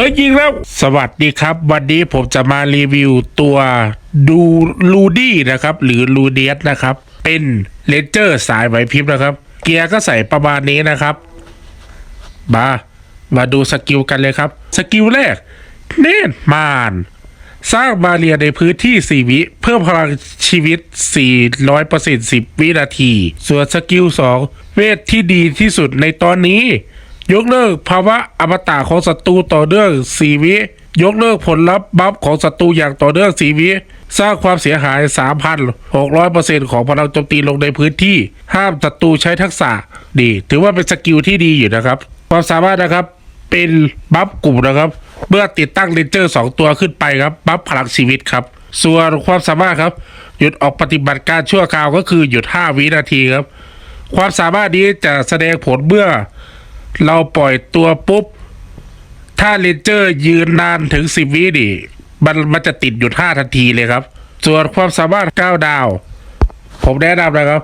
ฮ้ยยิงแล้ว สวัสดีครับ วันนี้ผมจะมารีวิวตัวดูลูดี้นะครับ หรือลูเดียสนะครับ เป็นเลนเจอร์สายไหวพริบนะครับ เกียร์ก็ใส่ประมาณนี้นะครับ มามาดูสกิลกันเลยครับ สกิลแรก เน่นมาน สร้างบาเรียในพื้นที่ 4 วิ เพิ่มพลังชีวิต 400% 10 วินาที ส่วนสกิล 2 เวทที่ดีที่สุดในตอนนี้ ยกเลิกภาวะอมตะของศัตรูต่อเนื่อง4วิ ยกเลิกผลลัพธ์บัฟของศัตรูอย่างต่อเนื่อง4วิสร้างความเสียหาย 3,600%ของพลังโจมตีลงในพื้นที่ ห้ามศัตรูใช้ทักษะดีถือว่าเป็นสกิลที่ดีอยู่นะครับ ความสามารถนะครับเป็นบัฟกลุ่มนะครับ เมื่อติดตั้งเลนเจอร์ 2 ตัวขึ้นไปครับ บัฟพลังชีวิตครับ ส่วนความสามารถครับ หยุดออกปฏิบัติการชั่วคราวก็คือหยุด 5 วินาทีครับ ความสามารถนี้จะแสดงผลเมื่อ เราปล่อยตัวปุ๊บ ถ้าเลนเจอร์ยืนนานถึง10วินี่มันมันจะติดหยุด5ทันทีเลยครับ ส่วนความสามารถ9ดาว ผมแนะนำนะครับ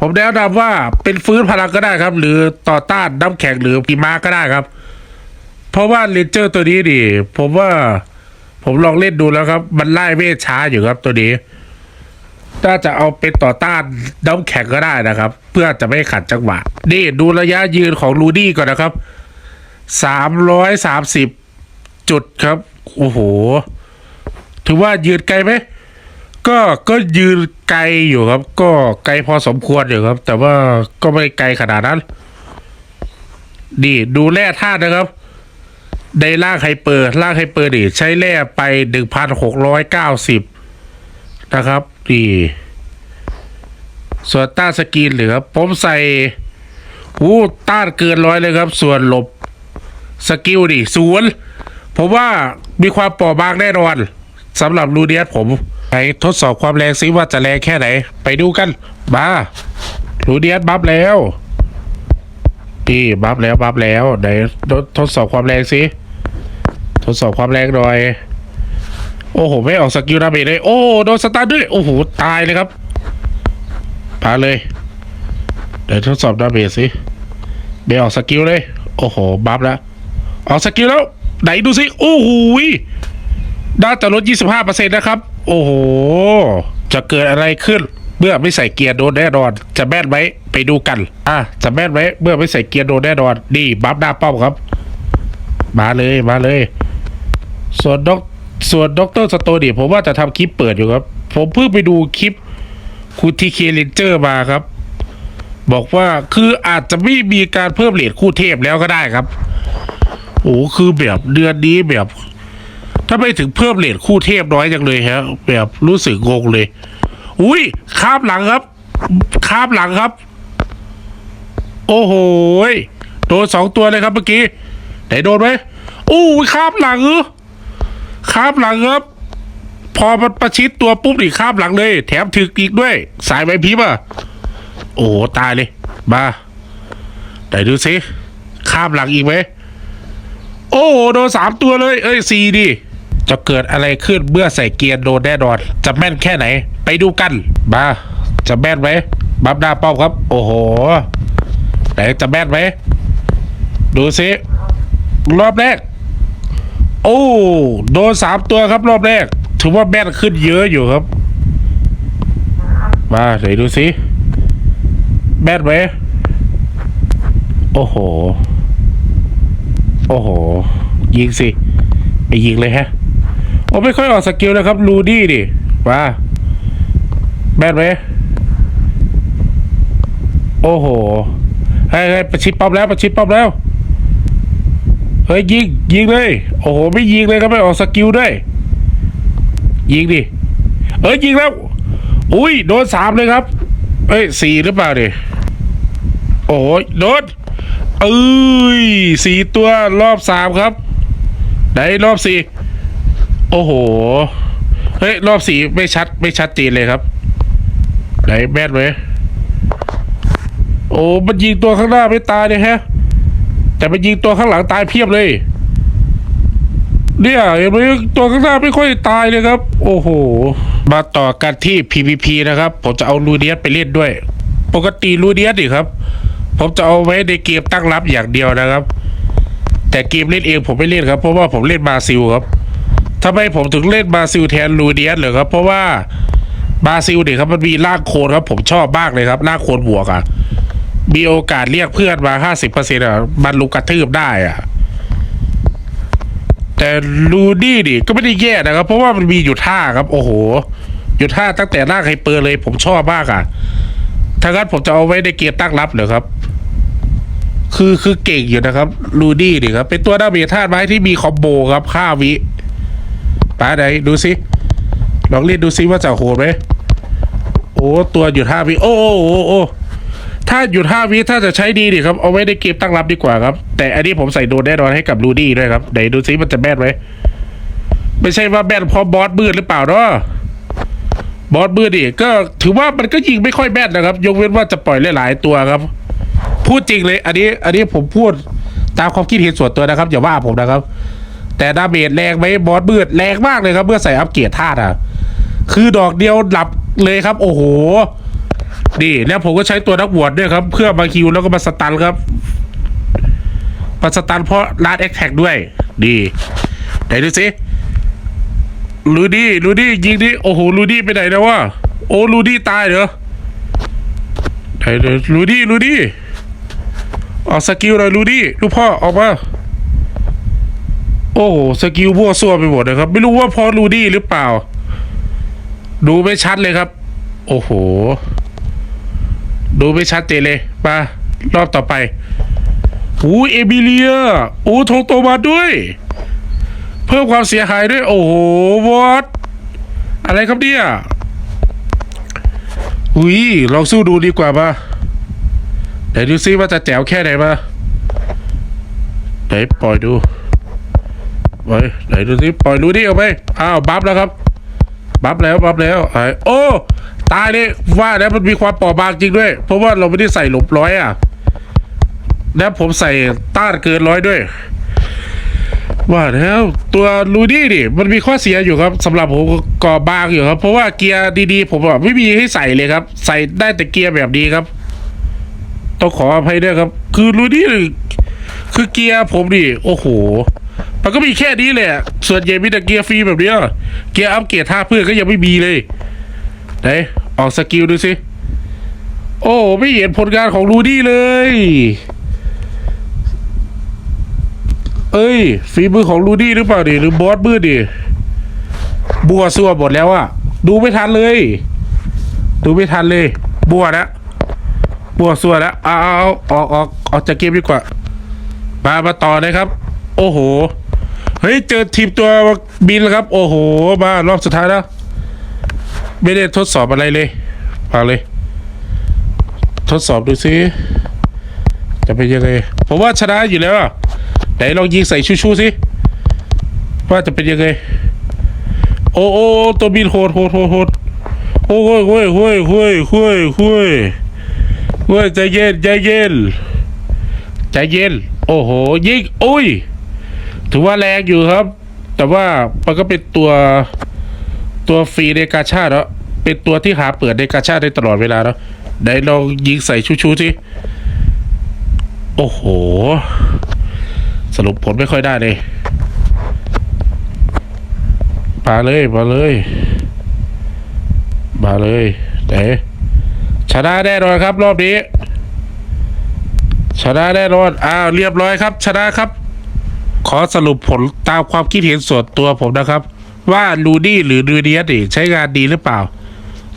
ผมแนะนำว่าเป็นฟื้นพลังก็ได้ครับ หรือต่อต้านน้ำแข็งหรือปีมาก็ได้ครับ เพราะว่าเลนเจอร์ตัวนี้ดิผมว่าผมลองเล่นดูแล้วครับ มันไล่เวทช้าอยู่ครับตัวนี้ น่าจะเอาเป็นต่อต้านน้ำแข็งก็ได้นะครับ เพื่อจะไม่ขัดจังหวะ นี่ดูระยะยืนของลูดี้ก่อนนะครับสามร้อยสามสิบจุดครับ โอ้โห ถือว่ายืนไกลไหมก็ก็ยืนไกลอยู่ครับ ก็ไกลพอสมควรอยู่ครับ แต่ว่าก็ไม่ไกลขนาดนั้นนี่ดูแร่ธาตุนะครับในล่างไฮเปอร์ล่างไฮเปอร์นี่ใช้แร่ไปหนึ่งพันหกร้อยเก้าสิบนะครับ นี่ส่วนต้านสกินเหรือผมใส่หูต้านเกินร้อยเลยครับ ส่วนหลบสกิลดิศูนย์ผมว่ามีความปราะบางแน่นอนสำหรับลูเดียสผมไปทดสอบความแรงซิว่าจะแรงแค่ไหน ไปดูกันมาลูเดียสบัฟแล้วพี่บัฟแล้วบัฟแล้วไหนทดสอบความแรงสิทดสอบความแรงหน่อย โอ้โห ไม่ออกสกิลดาเมจเลย โอ้โดนสตาร์ด้วย โอ้โห ตายเลยครับพาเลย เดี๋ยวทดสอบดาเมจสิไม่ออกสกิลเลย โอ้โห บัฟแล้ว ออกสกิลแล้ว ไหนดูสิ โอ้โหยน่าจะลด 25%นะครับ โอ้โห จะเกิดอะไรขึ้น เมื่อไม่ใส่เกียร์โดนแน่นอน จะแม่นไหมไปดูกัน อะ จะแม่นไหมเมื่อไม่ใส่เกียร์โดนแน่นอน นี่บัฟหน้าเป้าครับ มาเลย มาเลย ส่วนด็อก ส่วนด็อกเตอร์สโตนี่ผมว่าจะทำคลิปเปิดอยู่ครับ ผมเพิ่งไปดูคลิปคุณทีเคเลนเจอร์มาครับ บอกว่าคืออาจจะไม่มีการเพิ่มเลทคู่เทพแล้วก็ได้ครับโอ้คือแบบเดือนนี้แบบ ถ้าไม่ถึงเพิ่มเลทคู่เทพน้อยจังเลยฮะ แบบรู้สึกงงเลย อุ้ยคาบหลังครับคาบหลังครับ โอ้โหโดนสองตัวเลยครับเมื่อกี้ไหนโดนไหมอู้คาบหลังเหรอ คาบหลังครับ พอมันประชิดตัวปุ๊บนี่คาบหลังเลย แถมถึกอีกด้วย สายใบพริบอะ โอ้ตายเลยมาไหนดูสิคาบหลังอีกไหมโอ้โดนสามตัวเลย เอ้ยสี่ดิจะเกิดอะไรขึ้นเมื่อใส่เกียร์โดนแน่นอน จะแม่นแค่ไหน ไปดูกันมาจะแม่นไหมบัฟหน้าเป้าครับ โอ้โหไหนจะแม่นไหมดูสิรอบแรก โอ้โดนสามตัวครับรอบแรก ถือว่าแม่นขึ้นเยอะอยู่ครับ มาไหนดูสิแม่นไหมโอ้โห โอ้โห ยิงสิไปยิงเลยฮะโอ้ไม่ค่อยออกสกิลนะครับลูดี้ดิมาแม่นไหมโอ้โหให้ให้ประชิดป้อมแล้วประชิดป้อมแล้ว เฮ้ยยิงยิงเลย โอ้โหไม่ยิงเลยครับไม่ออกสกิลด้วย ยิงดิเอ้ยยิงแล้ว อุ้ยโดนสามเลยครับเอ้ยสี่หรือเปล่าดิโอ้โหโดนเอ้ยสี่ตัวรอบสามครับไหนรอบสี่โอ้โหเฮ้ยรอบสี่ไม่ชัดไม่ชัดเจนเลยครับไหนแม่นไหมโอ้มันยิงตัวข้างหน้าไม่ตายเลยฮะ แต่มันยิงตัวข้างหลังตายเพียบเลย เนี่ยเห็นไหมตัวข้างหน้าไม่ค่อยตายเลยครับ โอ้โห มาต่อกันที่ PVP นะครับ ผมจะเอาลูเดียสไปเล่นด้วย ปกติลูเดียสดิครับ ผมจะเอาไว้ในเกมตั้งรับอย่างเดียวนะครับ แต่เกมเล่นเองผมไม่เล่นครับ เพราะว่าผมเล่นบาซิลครับทำไมผมถึงเล่นบาซิลแทนลูเดียสเหรอครับ เพราะว่าบาซิลเนี่ยครับมันมีลากโคนครับ ผมชอบมากเลยครับลากโคนบวกอะ มีโอกาสเรียกเพื่อนมาห้าสิบเปอร์เซ็นต์อะมันลุกกระทืบได้อะ แต่ลูดี้ดิก็ไม่ได้แย่นะครับ เพราะว่ามันมีอยู่ท่าครับ โอ้โห อยู่ท่าตั้งแต่ลากไฮเปอร์เลยผมชอบมากอะถ้างั้นผมจะเอาไว้ในเกียร์ตั้งรับเหรอครับ คือคือเก่งอยู่นะครับลูดี้ดิครับ เป็นตัวดาเมจธาตุไม้ที่มีคอมโบครับค่าวิไปไหนดูสิลองเล่นดูซิว่าจะโหดไหมโอ้ตัวหยุดห้าวิโอ้โอ้โอ้โอ้ ถ้าหยุดห้าวิถ้าจะใช้ดีดิครับ เอาไว้ในเกมตั้งรับดีกว่าครับ แต่อันนี้ผมใส่โดนแน่นอนให้กับลูดี้ด้วยครับไหนดูซิมันจะแม่นไหมไม่ใช่ว่าแม่นเพราะบอสมืดหรือเปล่าเนาะบอสมือดิก็ถือว่ามันก็ยิงไม่ค่อยแม่นนะครับ ยกเว้นว่าจะปล่อยหลายๆตัวครับ พูดจริงเลย อันนี้ อันนี้ผมพูดตามความคิดเห็นส่วนตัวนะครับอย่าว่าผมนะครับ แต่ดาเมจแรงไหมบอสมืดแรงมากเลยครับ เมื่อใส่อัปเกรดธาตุอะ คือดอกเดียวหลับเลยครับ โอ้โห นี่แล้วผมก็ใช้ตัวนักบวชด้วยครับ เพื่อมาคิวแล้วก็มาสตันครับมาสตันเพราะลาดแอคแท็กด้วย ดีไหนดูสิลูดี้ลูดี้ยิงดิโอ้โหลูดี้ไปไหนแล้ววะโอ้ลูดี้ตายเหรอไหนดูลูดี้ลูดี้ออกสกิลหน่อยลูดี้ลูกพ่อออกมาโอ้โหสกิลพวซัวไปหมดนะครับ ไม่รู้ว่าเพอลูดี้หรือเปล่า ดูไม่ชัดเลยครับ โอ้โห ดูไม่ชัดเจนเลยมารอบต่อไปโอ้เอมิเลียโอ้ทงโตมาด้วย เพิ่มความเสียหายด้วย โอ้โหวอตอะไรครับเนี่ยอุ้ยลองสู้ดูดีกว่ามาไหนดูซิว่าจะแจ๋วแค่ไหนมาไหนปล่อยดูไปไหนดูซิปล่อยดูดิเอาไปอ้าวบัฟแล้วครับ บัฟแล้วบัฟแล้วไอ้โอ้ ตายเลยว่าแล้วมันมีความเปราะบางจริงด้วย เพราะว่าเราไม่ได้ใส่หลบร้อยอะ แล้วผมใส่ต้านเกินร้อยด้วย ว่าแล้วตัวลูดี้ดิมันมีข้อเสียอยู่ครับสำหรับผมก่อบางอยู่ครับ เพราะว่าเกียร์ดีๆ ผมแบบไม่มีให้ใส่เลยครับ ใส่ได้แต่เกียร์แบบนี้ครับต้องขออภัยด้วยครับ คือลูดี้คือเกียร์ผมดิโอ้โหมันก็มีแค่นี้แหละ ส่วนใหญ่มีแต่เกียร์ฟรีแบบเนี้ยเกียร์อัปเกรดท่าเพื่อนก็ยังไม่มีเลย ไหนออกสกิลดูสิ โอ้ ไม่เห็นผลงานของลูดี้เลย เอ้ย ฝีมือของลูดี้หรือเปล่าดิหรือบอสมืดดิบัวซัวหมดแล้วอะดูไม่ทันเลย ดูไม่ทันเลย บัวแล้วบัวซัวแล้วเอาเอาเอาออกออกออกจากเกมดีกว่า มามาต่อเลยครับ โอ้โห เฮ้ย เจอทีมตัวบินแล้วครับ โอ้โห มารอบสุดท้ายแล้ว ไม่ได้ทดสอบอะไรเลยฟังเลย ทดสอบดูซิจะเป็นยังไงผมว่าชนะอยู่แล้วอะไหนลองยิงใส่ชูๆสิว่าจะเป็นยังไงโอ้โอ้ตัวบินโหดโหดโหดโหดโอ้ยโอ้ยโอ้ยโอ้ยโอ้ยโอ้ยโอ้ยใจเย็นใจเย็นใจเย็น โอ้โหยิงโอ้ย ถือว่าแรงอยู่ครับ แต่ว่ามันก็เป็นตัว ตัวฟรีในกาชาดเนาะเป็นตัวที่หาเปิดในกาชาดได้ตลอดเวลาเนาะไหนลองยิงใส่ชูๆสิโอ้โห สรุปผลไม่ค่อยได้เลยมาเลยมาเลยมาเลยไหนชนะแน่นอนครับ รอบนี้ ชนะแน่นอนอ้าวเรียบร้อยครับ ชนะครับ ขอสรุปผลตามความคิดเห็นส่วนตัวผมนะครับ ว่าลูดี้หรือลูเดียสใช้งานดีหรือเปล่า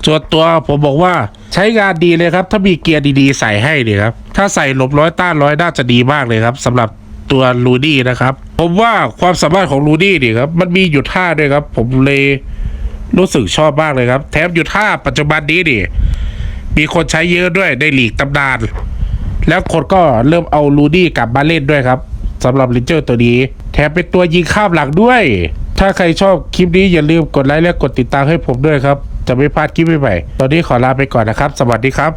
ส่วนตัวผมบอกว่าใช้งานดีเลยครับ ถ้ามีเกียร์ดีๆ ใส่ให้เนี่ยครับ ถ้าใส่หลบร้อยต้านร้อยน่าจะดีมากเลยครับสำหรับตัวลูดี้นะครับ ผมว่าความสามารถของลูดี้นี่ครับ มันมีอยู่ท่าด้วยครับ ผมเลยรู้สึกชอบมากเลยครับ แถมอยู่ท่าปัจจุบันนี้นี่มีคนใช้เยอะด้วยในหลีกตำนาน แล้วคนก็เริ่มเอาลูดี้กลับมาเล่นด้วยครับสำหรับลิเจอร์ตัวนี้ แถมเป็นตัวยิงข้ามหลังด้วย ถ้าใครชอบคลิปนี้อย่าลืมกดไลค์และกดติดตามให้ผมด้วยครับ จะไม่พลาดคลิปใหม่ๆตอนนี้ขอลาไปก่อนนะครับ สวัสดีครับ